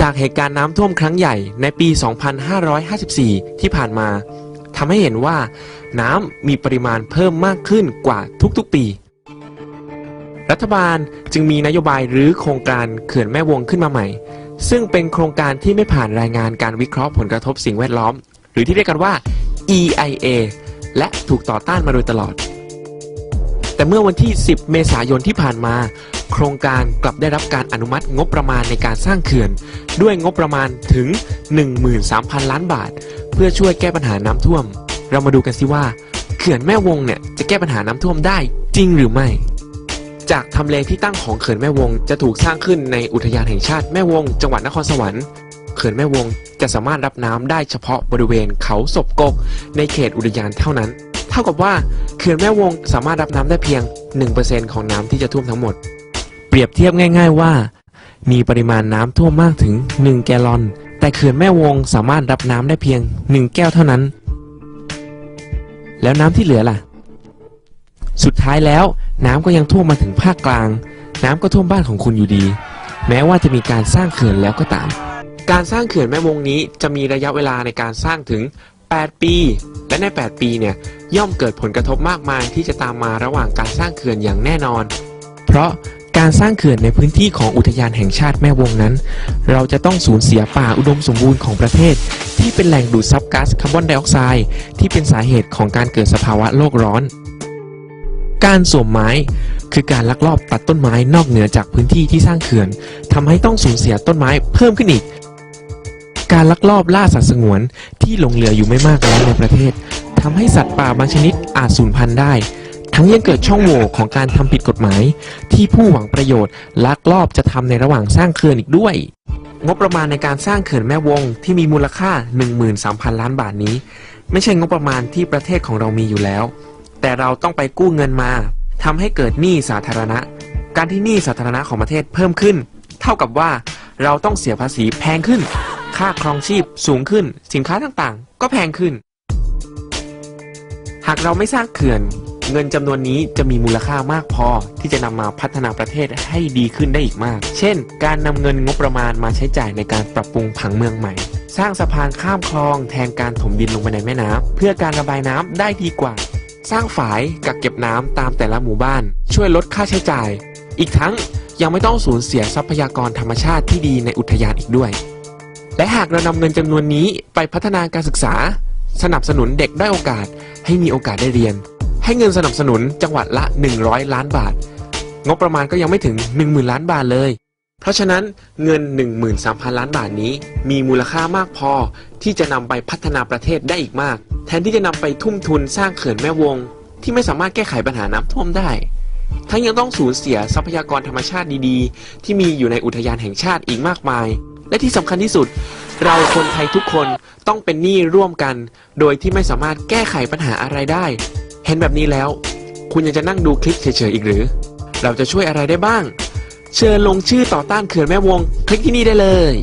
จากเหตุการณ์น้ำท่วมครั้งใหญ่ในปี 2554 ที่ผ่านมาทำให้เห็นว่า น้ำมีปริมาณเพิ่มมากขึ้นกว่าทุกๆปี รัฐบาลจึงมีนโยบายหรือโครงการเขื่อนแม่วงขึ้นมาใหม่ ซึ่งเป็นโครงการที่ไม่ผ่านรายงานการวิเคราะห์ผลกระทบสิ่งแวดล้อม หรือที่เรียกกันว่า EIA และถูกต่อต้านมาโดยตลอด แต่เมื่อวันที่ 10 เมษายนที่ผ่านมา โครงการกลับได้รับการอนุมัติงบประมาณในการสร้างเขื่อน ด้วยงบประมาณถึง 13,000 ล้านบาท เพื่อช่วยแก้ปัญหาน้ำท่วม เรามาดูกันสิว่าเขื่อนแม่วงเนี่ยจะแก้ปัญหาน้ำท่วมได้จริงหรือไม่ จากทำเลที่ตั้งของเขื่อนแม่วงจะถูกสร้างขึ้นในอุทยานแห่งชาติแม่วง จังหวัดนครสวรรค์เขื่อนแม่วงจะสามารถรับน้ำได้เฉพาะบริเวณเขาศพกก ในเขตอุทยานเท่านั้น เท่ากับว่าเขื่อนแม่วงสามารถรับน้ำได้เพียง 1%ของน้ำที่จะท่วมทั้งหมด รียบเทียบง่าย ๆว่า มีปริมาณน้ำท่วมมากถึง 1 แกลลอน แต่เขื่อนแม่วงสามารถรับน้ำได้เพียง 1 แก้วเท่านั้น แล้วน้ำที่เหลือล่ะ สุดท้ายแล้วน้ำก็ยังท่วมมาถึงภาคกลาง น้ำก็ท่วมบ้านของคุณอยู่ดี แม้ว่าจะมีการสร้างเขื่อนแล้วก็ตาม การสร้างเขื่อนแม่วงนี้จะมีระยะเวลาในการสร้างถึง 8 ปี และใน 8 ปีเนี่ยย่อมเกิดผลกระทบมากมายที่จะตามมาระหว่างการสร้างเขื่อนอย่างแน่นอน เพราะ การสร้างเขื่อนในพื้นที่ของอุทยานแห่งชาติแม่วงนั้น เราจะต้องสูญเสียป่าอุดมสมบูรณ์ของประเทศ ที่เป็นแหล่งดูดซับก๊าซคาร์บอนไดออกไซด์ที่เป็นสาเหตุของการเกิดสภาวะโลกร้อน การสวมไม้คือการลักลอบตัดต้นไม้นอกเหนือจากพื้นที่ที่สร้างเขื่อนทำให้ต้องสูญเสียต้นไม้เพิ่มขึ้นอีก การลักลอบล่าสัตว์สงวนที่หลงเหลืออยู่ไม่มากแล้วในประเทศทำให้สัตว์ป่าบางชนิดอาจสูญพันธุ์ได้ ทั้งยังเกิดช่องโหว่ของการทำผิดกฎหมาย ที่ผู้หวังประโยชน์ลักลอบจะทำในระหว่างสร้างเขื่อนอีกด้วย งบประมาณในการสร้างเขื่อนแม่วงที่มีมูลค่า 13,000 ล้านบาทนี้ ไม่ใช่งบประมาณที่ประเทศของเรามีอยู่แล้ว แต่เราต้องไปกู้เงินมาทำให้เกิดหนี้สาธารณะ การที่หนี้สาธารณะของประเทศเพิ่มขึ้น เท่ากับว่าเราต้องเสียภาษีแพงขึ้น ค่าครองชีพสูงขึ้น สินค้าต่างๆ ก็แพงขึ้น หากเราไม่สร้างเขื่อน เงินจำนวนนี้จะมีมูลค่ามากพอที่จะนำมาพัฒนาประเทศให้ดีขึ้นได้อีกมาก เช่น การนำเงินงบประมาณมาใช้จ่ายในการปรับปรุงผังเมืองใหม่ สร้างสะพานข้ามคลองแทนการถมดินลงไปในแม่น้ำเพื่อการระบายน้ำได้ดีกว่า สร้างฝายกักเก็บน้ำตามแต่ละหมู่บ้าน ช่วยลดค่าใช้จ่าย อีกทั้งยังไม่ต้องสูญเสียทรัพยากรธรรมชาติที่ดีในอุทยานอีกด้วย และหากเรานำเงินจำนวนนี้ไปพัฒนาการศึกษา สนับสนุนเด็กได้อยโอกาสให้มีโอกาสได้เรียน ให้เงินสนับสนุนจังหวัดละ 100 ล้านบาท งบประมาณก็ยังไม่ถึง 10,000 ล้านบาทเลย เพราะฉะนั้นเงิน 13,000 ล้านบาทนี้ มีมูลค่ามากพอที่จะนำไปพัฒนาประเทศได้อีกมาก แทนที่จะนำไปทุ่มทุนสร้างเขื่อนแม่วง ที่ไม่สามารถแก้ไขปัญหาน้ำท่วมได้ ทั้งยังต้องสูญเสียทรัพยากรธรรมชาติดีๆ ที่มีอยู่ในอุทยานแห่งชาติอีกมากมาย และที่สำคัญที่สุด เราคนไทยทุกคนต้องเป็นหนี้ร่วมกัน โดยที่ไม่สามารถแก้ไขปัญหาอะไรได้ เห็นแบบนี้แล้ว คุณยังจะนั่งดูคลิปเฉยๆอีกหรือ เราจะช่วยอะไรได้บ้าง เชิญลงชื่อต่อต้านเขื่อนแม่วง คลิกที่นี่ได้เลย